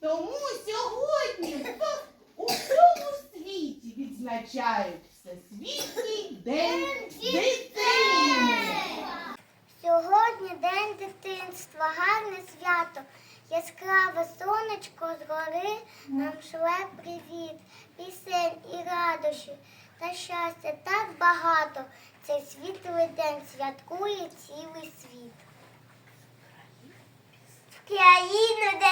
Тому сьогодні у всьому світі відзначають Всесвітній день дитини. Сьогодні день дитинства, гарне свято. Яскраве сонечко з гори нам шле привіт, пісень і радощі та щастя так багато. Цей світлий день святкує цілий світ. В країну час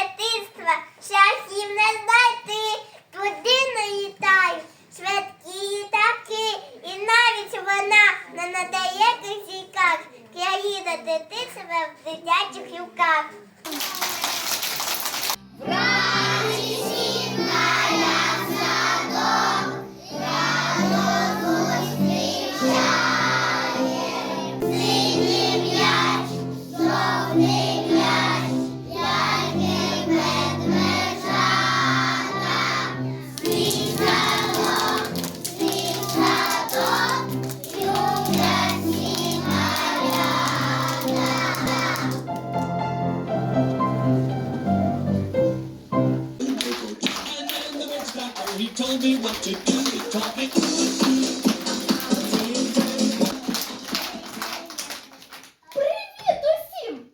їм не знайти, туди налітають швидкі літаки, і навіть вона не надає кисіках, Країна дитинства в дитячих руках. Told me what to do. Taught me. Привіт усім!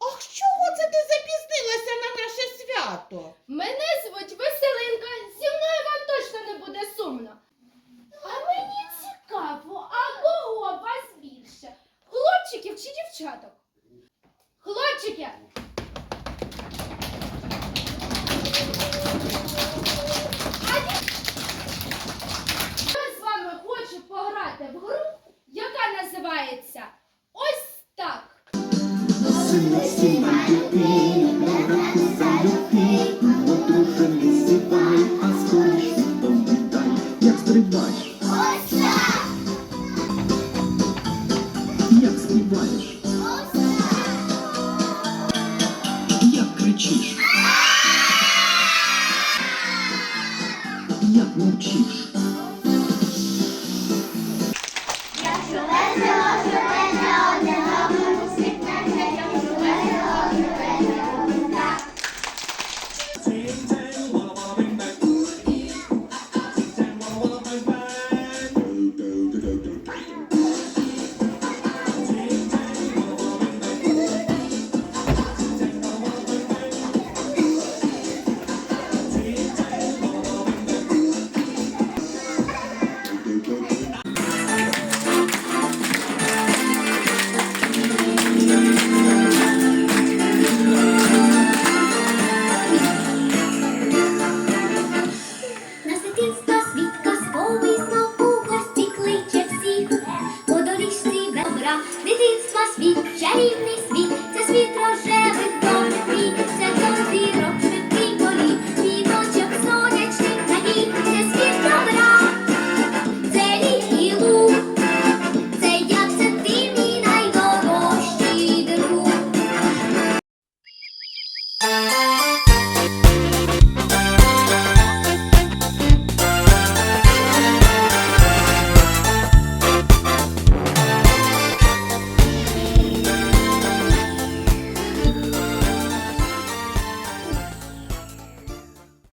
Ах, чого це ти запізнилася на наше свято? Мене звуть Веселинка. Зі мною вам точно не буде сумно. А мені цікаво, а кого вас більше? Хлопчиків чи дівчаток? Називається Ось так. Як стрибаєш, Ось так! як співаєш, Ось так! як кричиш, Amen.